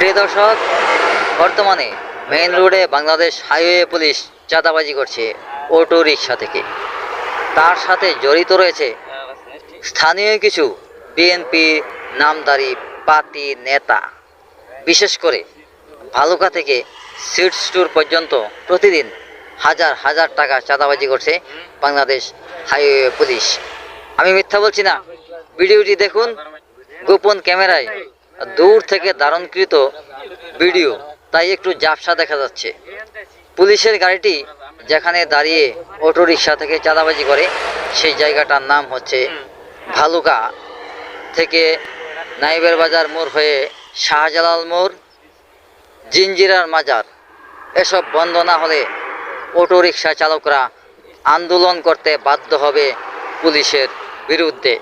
প্রিয় দর্শক, বর্তমানে মেইন রোডে বাংলাদেশ হাইওয়ে পুলিশ চাঁদাবাজি করছে অটো রিক্সা থেকে। তার সাথে জড়িত রয়েছে স্থানীয় কিছু বিএনপি নামদারি পাতি নেতা। বিশেষ করে ভালুকা থেকে সিট স্টোর পর্যন্ত প্রতিদিন হাজার হাজার টাকা চাঁদাবাজি করছে বাংলাদেশ হাইওয়ে পুলিশ। আমি মিথ্যা বলছি না। ভিডিওটি দেখুন, গোপন ক্যামেরায় দূর থেকে ধারণকৃত ভিডিও, তাই একটু জাপসা দেখা যাচ্ছে। পুলিশের গাড়িটি যেখানে দাঁড়িয়ে অটো রিক্সা থেকে চাঁদাবাজি করে, সেই জায়গাটার নাম হচ্ছে ভালুকা থেকে নাইবের বাজার মোড় হয়ে শাহজালাল মোড় জিঞ্জিরার মাজার। এসব বন্ধ না হলে অটো রিক্সা চালকরা আন্দোলন করতে বাধ্য হবে পুলিশের বিরুদ্ধে।